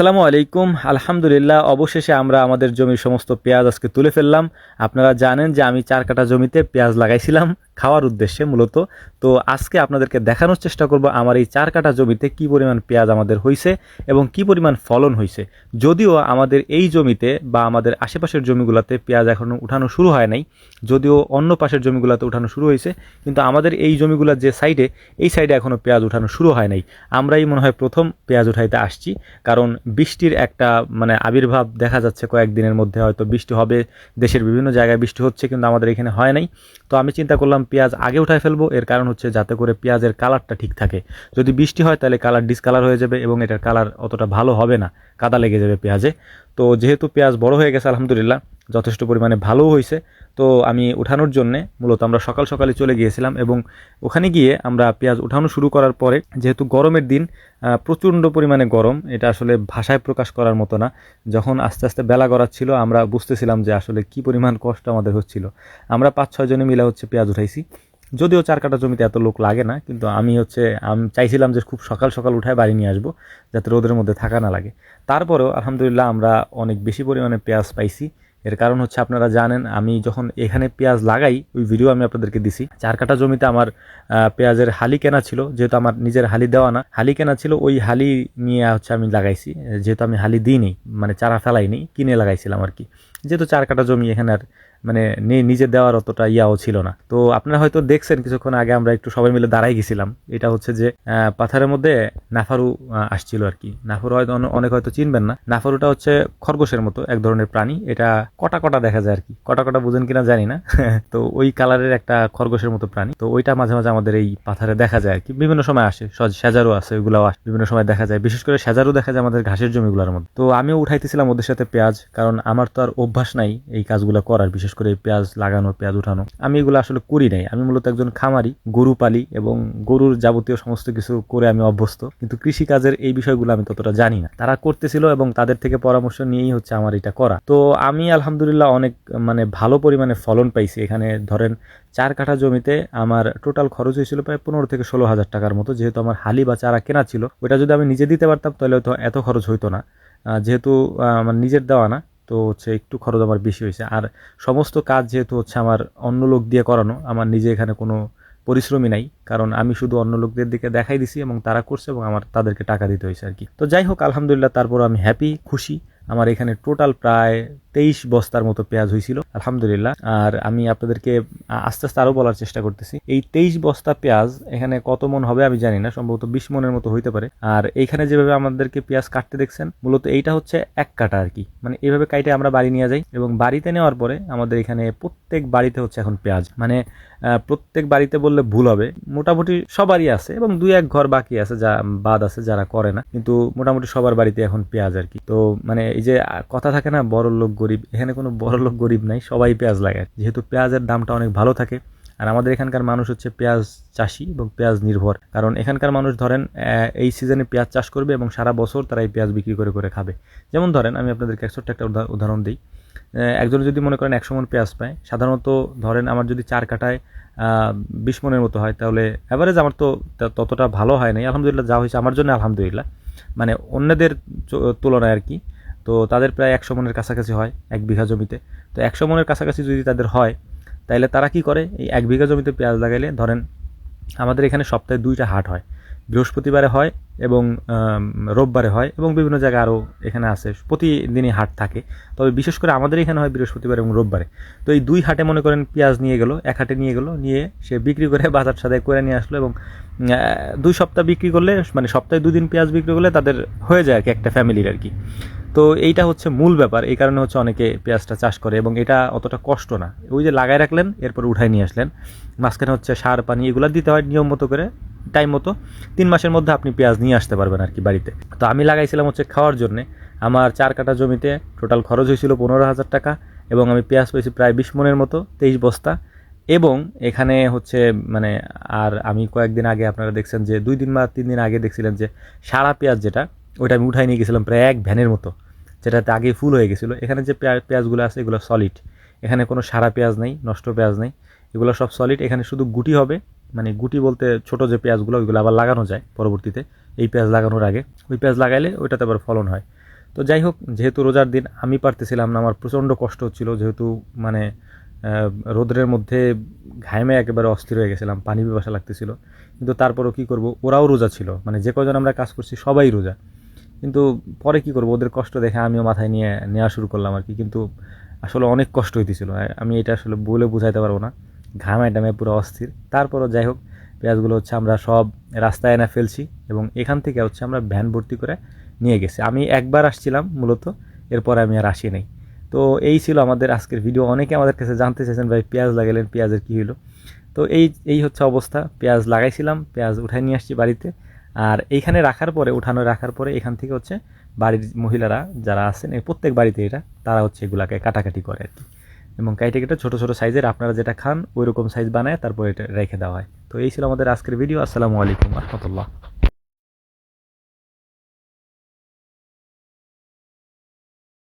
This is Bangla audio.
আসসালামু আলাইকুম। আলহামদুলিল্লাহ, অবশেষে আমরা আমাদের জমির সমস্ত পেঁয়াজ আজকে তুলে ফেললাম। আপনারা জানেন যে আমি চার কাটা জমিতে পেঁয়াজ লাগাইছিলাম খাওয়ার উদ্দেশ্যে মূলত। তো আজকে আপনাদেরকে দেখানোর চেষ্টা করব আমার এই চার কাটা জমিতে কি পরিমাণ পেঁয়াজ আমাদের হয়েছে এবং কি পরিমাণ ফলন হয়েছে যদিও আমাদের এই জমিতে বা আমাদের আশেপাশের জমিগুলোতে পেঁয়াজ এখনও উঠানো শুরু হয় নাই, যদিও অন্য পাশের জমিগুলোতে উঠানো শুরু হয়েছে কিন্তু আমাদের এই জমিগুলোর যে সাইডে, এই সাইডে এখনও পেঁয়াজ উঠানো শুরু হয় নাই। আমরাই মনে হয় প্রথম পেঁয়াজ উঠাইতে আসছি, কারণ বৃষ্টির একটা মানে আবির্ভাব দেখা যাচ্ছে কয়েকদিনের মধ্যে, হয়তো বৃষ্টি হবে, দেশের বিভিন্ন জায়গায় বৃষ্টি হচ্ছে, কিন্তু আমাদের এখানে হয় নাই। তো আমি চিন্তা করলাম পেঁয়াজ আগে উঠায় ফেলব, এর কারণ হচ্ছে যাতে করে পেঁয়াজের কালারটা ঠিক থাকে। যদি বৃষ্টি হয়, তাহলে কালার ডিসকালার হয়ে যাবে এবং এটার কালার অতটা ভালো হবে না, কাদা লেগে যাবে পেঁয়াজে। তো যেহেতু পেঁয়াজ বড় হয়ে গেছে, আলহামদুলিল্লাহ যথেষ্ট পরিমাণে ভালোও হয়েছে। তো আমি উঠানোর জন্যে মূলত আমরা সকাল সকালে চলে গিয়েছিলাম এবং ওখানে গিয়ে আমরা পেঁয়াজ উঠানো শুরু করার পরে যেহেতু গরমের দিন প্রচণ্ড পরিমাণে গরম, এটা আসলে ভাষায় প্রকাশ করার মতো না। যখন আস্তে আস্তে বেলা গড়াচ্ছিল, আমরা বুঝতেছিলাম যে আসলে কি পরিমাণ কষ্ট আমাদের হচ্ছিল। আমরা পাঁচ ছয় জনে মিলে হচ্ছে পেঁয়াজ উঠাইছি। যদিও চার কাটা জমিতে এত লোক লাগে না, কিন্তু আমি হচ্ছে, আমি চাইছিলাম যে খুব সকাল সকাল উঠায় বাড়ি নিয়ে আসব, যাতে রোদের মধ্যে থাকা না লাগে। তারপরেও আলহামদুলিল্লাহ আমরা অনেক বেশি পরিমাণে পেঁয়াজ পাইছি। এর কারণ হচ্ছে আপনারা জানেন, আমি যখন এখানে পেঁয়াজ লাগাই, ওই ভিডিও আমি আপনাদেরকে দিছি। চার কাটা জমিতে আমার পেঁয়াজের হালি কেনা ছিল, যেহেতু আমার নিজের হালি দেওয়া না। হালি কেনা ছিল, ওই হালি নিয়ে হচ্ছে আমি লাগাইছি। যেহেতু আমি হালি দিইনি মানে চারা ফেলাইনি, কিনে লাগাইছিলাম আর কি যেহেতু চার কাটা জমি এখানে আর মানে নিজে দেওয়ার অতটা ইয়াও ছিল না। তো আপনারা হয়তো দেখছেন কিছুক্ষণ আগে আমরা একটু সবাই মিলে দাঁড়াই গেছিলাম। এটা হচ্ছে যে পাথারের মধ্যে নাফারু আসছিল আর কি। নাফারু হয়তো অনেক হয়তো চিনবেন না। নাফারুটা হচ্ছে খরগোশের মতো, এক ধরনের প্রাণী। এটা কটা কটা দেখা যায় আর কি। কটা কটা বুঝেন কিনা জানি না। তো ওই কালারের একটা খরগোশের মতো প্রাণী। তো ওইটা মাঝে মাঝে আমাদের এই পাথারে দেখা যায় আর কি। বিভিন্ন সময় আসে, সজ- সেজারও আছে, ওইগুলাও আসে, বিভিন্ন সময় দেখা যায়। বিশেষ করে সেজারও দেখা যায় আমাদের ঘাসের জমিগুলোর মধ্যে। তো আমিও উঠাইতেছিলাম ওদের সাথে পেঁয়াজ, কারণ আমার তো আর অভ্যাস নাই এই কাজগুলো করার, বিশেষ করে পেঁয়াজ লাগানো, পেঁয়াজ উঠানো, আমি এগুলো আসলে করি নাই। আমি মূলত একজন খামারি, গরু পালি এবং গরুর যাবতীয় সমস্ত কিছু করে আমি অভ্যস্ত। কিন্তু কৃষি কাজের এই বিষয়গুলো আমি ততটা জানি না। তারা করতেছিল এবং তাদের থেকে পরামর্শ নিয়েই হচ্ছে আমার এটা করা। তো আমি আলহামদুলিল্লাহ অনেক মানে ভালো পরিমাণে ফলন পাইছি। এখানে ধরেন চার কাঠা জমিতে আমার টোটাল খরচ হয়েছিল প্রায় পনেরো থেকে ষোলো হাজার টাকার মতো। যেহেতু আমার হালি বা চারা কেনা ছিল ওটা যদি আমি নিজে দিতে পারতাম, তাহলে হয়তো এত খরচ হইতো না। যেহেতু আমার নিজের দেওয়া না তো হচ্ছে একটু খরচ আমার বেশি হয়েছে। আর সমস্ত কাজ যেহেতু হচ্ছে আমার অন্য লোক দিয়ে করানো, আমার নিজে এখানে কোনো পরিশ্রমী নাই, কারণ আমি শুধু অন্য লোকদের দিকে দেখাই দিছি এবং তারা করছে এবং আমার তাদেরকে টাকা দিতে হয়েছে আর কি। তো যাই হোক, আলহামদুলিল্লাহ তারপর আমি হ্যাপি খুশি। আমার এখানে টোটাল প্রায় তেইশ বস্তার মতো পেঁয়াজ হয়েছিল আলহামদুলিল্লাহ। আর আমি আপনাদেরকে আস্তে আস্তে আরও বলার চেষ্টা করতেছি। এই তেইশ বস্তা পেঁয়াজ এখানে কত মন হবে আমি জানি না, সম্ভবত বিশ মনের মতো হইতে পারে। আর এইখানে যেভাবে আমাদেরকে পেঁয়াজ কাটতে দেখছেন, মূলত এইটা হচ্ছে এক কাটা আর কি। মানে এইভাবে কাইটে আমরা বাড়ি নিয়ে যাই এবং বাড়িতে নেওয়ার পরে আমাদের এখানে প্রত্যেক বাড়িতে হচ্ছে এখন পেঁয়াজ। মানে প্রত্যেক বাড়িতে বললে ভুল হবে, মোটামুটি সবারই আছে এবং দুই এক ঘর বাকি আছে যা, বাদ আছে যারা করে না। কিন্তু মোটামুটি সবার বাড়িতে এখন পেঁয়াজ আর কি। তো মানে এই যে কথা থাকে না বড় লোক গরিব, এখানে কোনো বড় লোক গরিব নাই, সবাই পেঁয়াজ লাগায়। যেহেতু পেঁয়াজের দামটা অনেক ভালো থাকে, আর আমাদের এখানকার মানুষ হচ্ছে পেঁয়াজ চাষি এবং পেঁয়াজ নির্ভর। কারণ এখানকার মানুষ ধরেন এই সিজনে পেঁয়াজ চাষ করবে এবং সারা বছর তারা এই পেঁয়াজ বিক্রি করে করে খাবে। যেমন ধরেন, আমি আপনাদেরকে একশো একটা উদাহরণ দিই। একজন যদি মনে করেন একশো মন পেঁয়াজ পায়, সাধারণত ধরেন আমার যদি চার কাটায় বিশ মনের মতো হয়, তাহলে অ্যাভারেজ আমার তো ততটা ভালো হয় নাই। আলহামদুলিল্লাহ যা হয়েছে আমার জন্য আলহামদুলিল্লাহ। মানে অন্যদের তুলনায় আর কি তো তাদের প্রায় একশো মনের কাছাকাছি হয় এক বিঘা জমিতে। তো একশো মনের কাছাকাছি যদি তাদের হয় তাহলে তারা কি করে? এই এক বিঘা জমিতে পেঁয়াজ লাগাইলে, ধরেন আমাদের এখানে সপ্তাহে দুইটা হাট হয়। বৃহস্পতিবারে হয় এবং রোববারে হয় এবং বিভিন্ন জায়গায় আরও এখানে আছে, প্রতিদিনই হাট থাকে। তবে বিশেষ করে আমাদের এখানে হয় বৃহস্পতিবার এবং রোববারে। তো এই দুই হাটে মনে করেন পেঁয়াজ নিয়ে গেল, এক হাটে নিয়ে গেল, নিয়ে সে বিক্রি করে বাজার সাদায় করে নিয়ে আসলো এবং দুই সপ্তাহ বিক্রি করলে মানে সপ্তাহে দুদিন পেঁয়াজ বিক্রি করলে তাদের হয়ে যায় আর কি একটা ফ্যামিলির আর কি। তো এইটা হচ্ছে মূল ব্যাপার, এই কারণে হচ্ছে অনেকে পেঁয়াজটা চাষ করে এবং এটা অতটা কষ্ট না। ওই যে লাগাই রাখলেন, এরপর উঠাই নিয়ে আসলেন। মাঝখানে হচ্ছে সার, পানি এগুলো দিতে হয় নিয়ম মতো করে, টাইম মতো। তিন মাসের মধ্যে আপনি পেঁয়াজ নিয়ে আসতে পারবেন আর কি বাড়িতে। তো আমি লাগাইছিলাম হচ্ছে খাওয়ার জন্যে। আমার চার কাটা জমিতে টোটাল খরচ হয়েছিল পনেরো হাজার টাকা এবং আমি পেঁয়াজ পেয়েছি প্রায় বিশ মনের মতো, তেইশ বস্তা। এবং এখানে হচ্ছে মানে আর আমি কয়েকদিন আগে আপনারা দেখছেন যে, দুই দিন বা তিন দিন আগে দেখছিলেন যে সারা পেঁয়াজ যেটা ওইটা আমি উঠাই নিয়ে গেছিলাম প্রায় এক ভ্যানের মতো, যেটাতে আগে ফুল হয়ে গেছিল। এখানে যে পেঁয়াজ, পেঁয়াজগুলো আছে, এগুলো সলিড এখানে কোনো সারা পেঁয়াজ নেই, নষ্ট পেঁয়াজ নেই। এগুলো সব সলিড এখানে শুধু গুটি হবে মানে গুটি বলতে ছোট যে পেঁয়াজগুলো, ওইগুলো আবার লাগানো যায় পরবর্তীতে। এই পেঁয়াজ লাগানোর আগে। ওই পেঁয়াজ লাগাইলে ওইটাতে আবার ফলন হয়। তো যাই হোক, যেহেতু রোজার দিন আমি পারতেছিলাম না, আমার প্রচণ্ড কষ্ট হচ্ছিল, যেহেতু মানে রোদ্রের মধ্যে ঘামে একেবারে অস্থির হয়ে গেছিলাম, পানি পিপাসা লাগতেছিল। কিন্তু তারপরও কি করব? ওরাও রোজা ছিল। মানে যে কজন আমরা কাজ করছি সবাই রোজা। কিন্তু পরে কি করব? ওদের কষ্ট দেখে আমিও মাথায় নিয়ে নেওয়া শুরু করলাম আর কি। কিন্তু আসলে অনেক কষ্ট হইতেছিল। আমি এটা আসলে বলে বুঝাইতে পারব না। ঘামায় টামে পুরো অস্থির। তারপরও যাই হোক, পেঁয়াজগুলো হচ্ছে আমরা সব রাস্তায় এনে ফেলছি এবং এখান থেকে হচ্ছে আমরা ভ্যান ভর্তি করে নিয়ে গেছি। আমি একবার আসছিলাম মূলত, এরপর আমি আর আসি নাই। তো এই ছিল আমাদের আজকের ভিডিও। অনেকে আমাদের কাছে জানতে চাইছেন ভাই, পেঁয়াজ লাগালেন, পেঁয়াজের কী হলো তো এই এই হচ্ছে অবস্থা। পেঁয়াজ লাগাইছিলাম, পেঁয়াজ উঠাই নিয়ে আসছি বাড়িতে। আর এইখানে রাখার পরে, উঠানো রাখার পরে, এখান থেকে হচ্ছে বাড়ির মহিলারা যারা আছেন প্রত্যেক বাড়িতে এটা তারা হচ্ছে এগুলাকে কাটাকাটি করে আর কি। এবং কাইটে কেটে ছোটো ছোটো সাইজের, আপনারা যেটা খান ওই রকম সাইজ বানায়, তারপর এটা রেখে দেওয়া হয়। তো এই ছিল আমাদের আজকের ভিডিও। আসসালামু আলাইকুম রহমতুল্লাহ।